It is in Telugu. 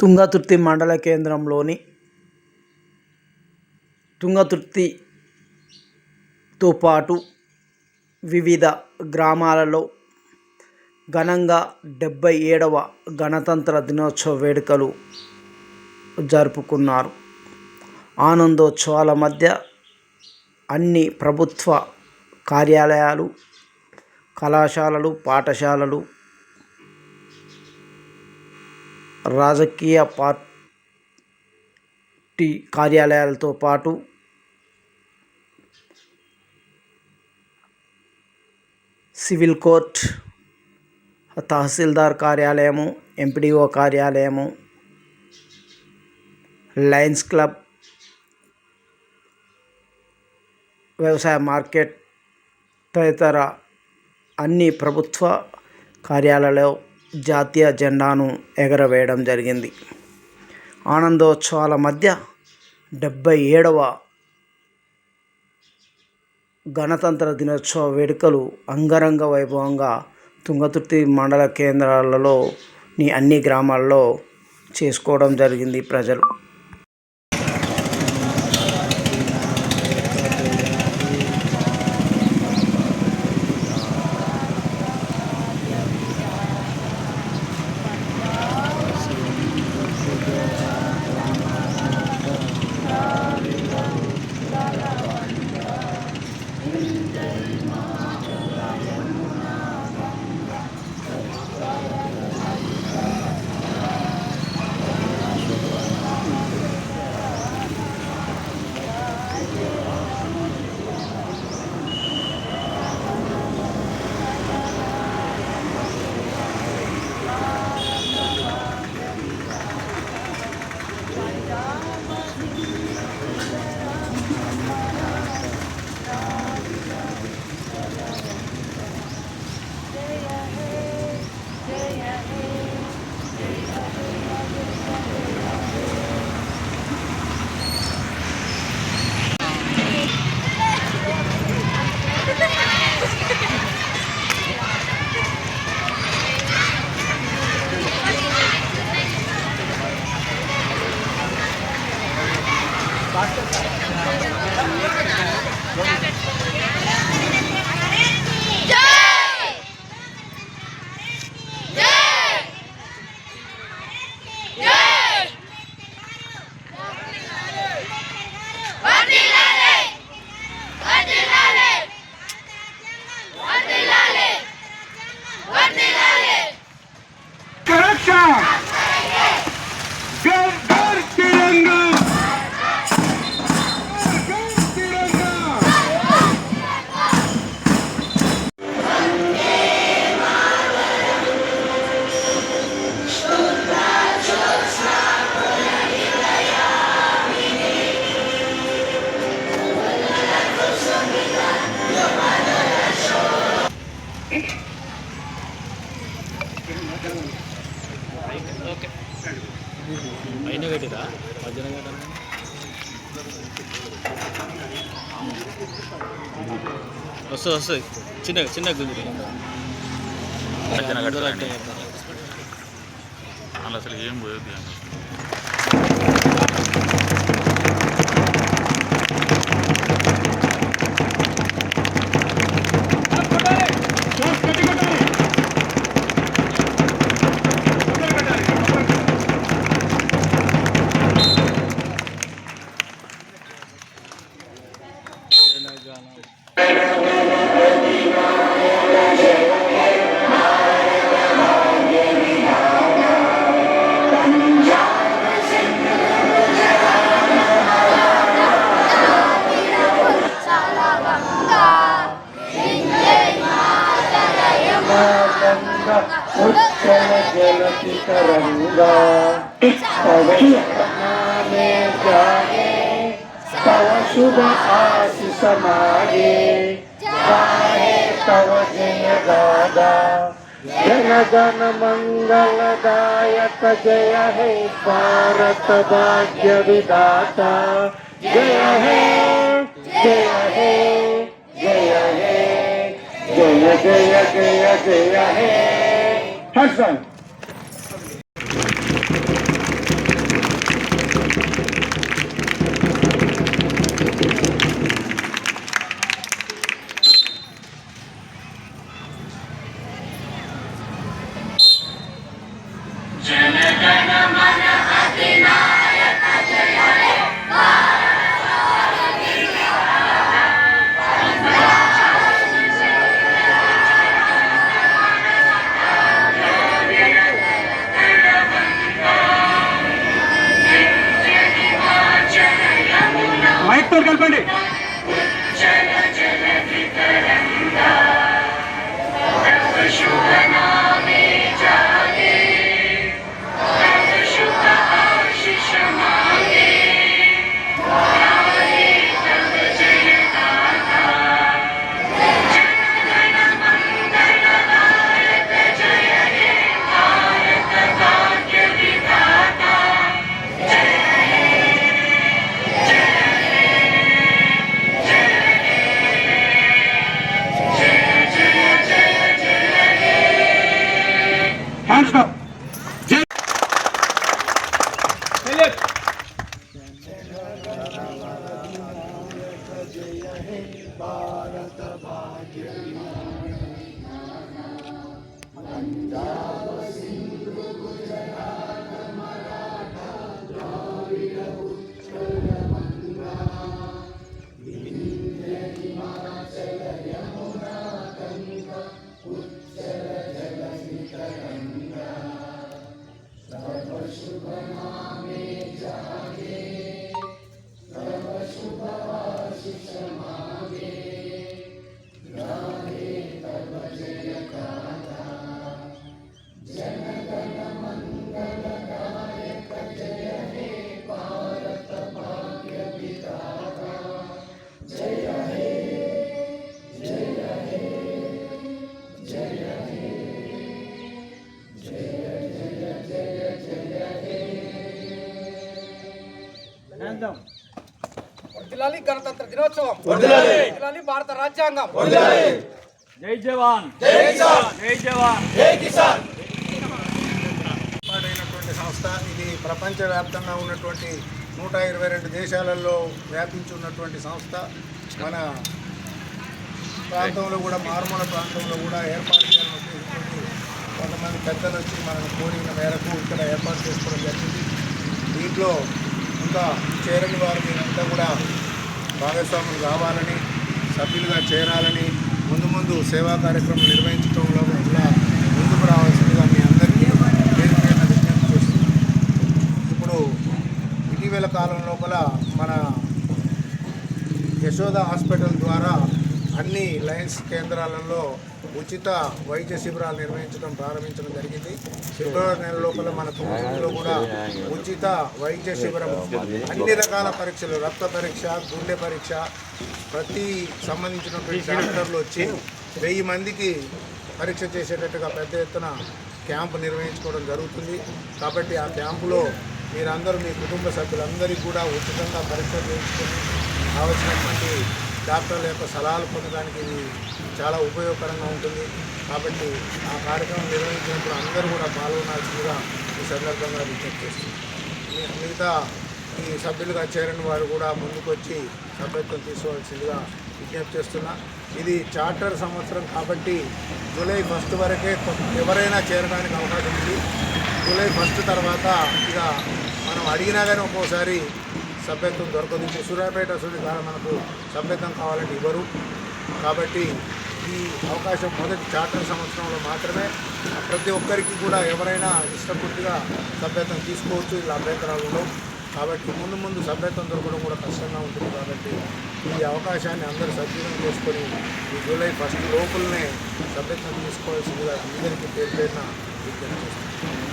తుంగతుర్తి మండల కేంద్రంలోని తుంగతుర్తితో పాటు వివిధ గ్రామాలలో ఘనంగా డెబ్బై ఏడవ గణతంత్ర దినోత్సవ వేడుకలు జరుపుకున్నారు. ఆనందోత్సవాల మధ్య అన్ని ప్రభుత్వ కార్యాలయాలు కళాశాలలు పాఠశాలలు రాజకీయ పార్టీ కార్యాలయాలతో పాటు సివిల్ కోర్ట్ తహసీల్దార్ కార్యాలయము ఎంపీడీఓ కార్యాలయము లయన్స్ క్లబ్ వ్యవసాయ మార్కెట్ తదితర అన్ని ప్రభుత్వ కార్యాలయాలలో జాతీయ జెండాను ఎగరవేయడం జరిగింది. ఆనందోత్సవాల మధ్య డెబ్భై ఏడవ గణతంత్ర దినోత్సవ వేడుకలు అంగరంగ వైభవంగా తుంగతుర్తి మండల కేంద్రాలలోని అన్ని గ్రామాల్లో చేసుకోవడం జరిగింది ప్రజలు. Thank you. Thank you. అయినా పెట్టిరా మధ్యన వస్తుంది వస్తుంది. చిన్నగా చిన్నగా గుంజుతుంది మధ్యన అసలు ఏం పోయేది? ఉజ్జల జలతి తరంగా పవయ్య నామే జాగే तव शुभ आशीष मागे गाहे तव जय गादा जन गण मंगलदायक जय हे भारत भाग्य विदाता जय हे जय हे जय हे जय जय जय जय हे हसन వర్ధిల్లాలి గణతంత్ర దినోత్సవం. భారత రాజ్యాంగం. జై జవాన్. జై జై జవాన్. ఏర్పాటైనటువంటి సంస్థ ఇది ప్రపంచవ్యాప్తంగా ఉన్నటువంటి నూట ఇరవై రెండు దేశాలలో వ్యాపించి ఉన్నటువంటి సంస్థ. మన ప్రాంతంలో కూడా మారుమూల ప్రాంతంలో కూడా ఏర్పాటు చేయాలని కొంతమంది పెద్దలు వచ్చి మనం కోరిన మేరకు ఇక్కడ ఏర్పాటు చేసుకోవడం జరిగింది. దీంట్లో ఇంకా చేరని వారు మీరంతా కూడా భాగస్వాములు కావాలని సభ్యులుగా చేరాలని ముందు ముందు సేవా కార్యక్రమం నిర్వహించడంలో కూడా ముందుకు రావాల్సిందిగా మీ అందరికీ పేరు విజ్ఞప్తి చేస్తున్నాను. ఇప్పుడు ఇటీవల కాలం లోపల మన యశోద హాస్పిటల్ ద్వారా అన్ని లయన్స్ కేంద్రాలలో ఉచిత వైద్య శిబిరాలు నిర్వహించడం ప్రారంభించడం జరిగింది. ఫిబ్రవరి నెల లోపల మన తుమ్మూరులో కూడా ఉచిత వైద్య శిబిరం అన్ని రకాల పరీక్షలు రక్త పరీక్ష గుండె పరీక్ష ప్రతి సంబంధించినటువంటి డాక్టర్లు వచ్చి వెయ్యి మందికి పరీక్ష చేసేటట్టుగా పెద్ద ఎత్తున క్యాంపు నిర్వహించుకోవడం జరుగుతుంది. కాబట్టి ఆ క్యాంపులో మీరందరూ మీ కుటుంబ సభ్యులందరికీ కూడా ఉచితంగా పరీక్ష చేయించుకొని కావలసినటువంటి డాక్టర్ల యొక్క సలహాలు పొందడానికి ఇది చాలా ఉపయోగకరంగా ఉంటుంది. కాబట్టి ఆ కార్యక్రమం నిర్వహించినప్పుడు అందరూ కూడా పాల్గొనాల్సిందిగా ఈ సందర్భంగా విజ్ఞప్తి చేస్తుంది మిగతా ఈ సభ్యులుగా చేరని వారు కూడా ముందుకొచ్చి సభ్యత్వం తీసుకోవాల్సిందిగా విజ్ఞప్తి చేస్తున్నా. ఇది చార్టర్ సంవత్సరం కాబట్టి జూలై ఫస్ట్ వరకే ఎవరైనా చేరడానికి అవకాశం ఉంది. జూలై ఫస్ట్ తర్వాత ఇక మనం అడిగినా కానీ ఒక్కోసారి సభ్యత్వం దొరకదు. ఇప్పుడు సూర్యాపేట అసలు మనకు సభ్యత్వం కావాలంటే ఇవ్వరు. కాబట్టి ఈ అవకాశం మొదటి చార్టర్ సంవత్సరంలో మాత్రమే ప్రతి ఒక్కరికి కూడా ఎవరైనా ఇష్టపూర్తిగా సభ్యత్వం తీసుకోవచ్చు. ఇలా అభ్యంతరాలలో కాబట్టి ముందు ముందు సభ్యత్వం దొరకడం కూడా కష్టంగా ఉంటుంది. కాబట్టి ఈ అవకాశాన్ని అందరూ సద్వినియోగం చేసుకొని ఈ జూలై ఫస్ట్ లోపలనే సభ్యత్వం తీసుకోవాల్సిందిగా అందరికీ పేరు పేరున విజ్ఞప్తి చేస్తున్నాను.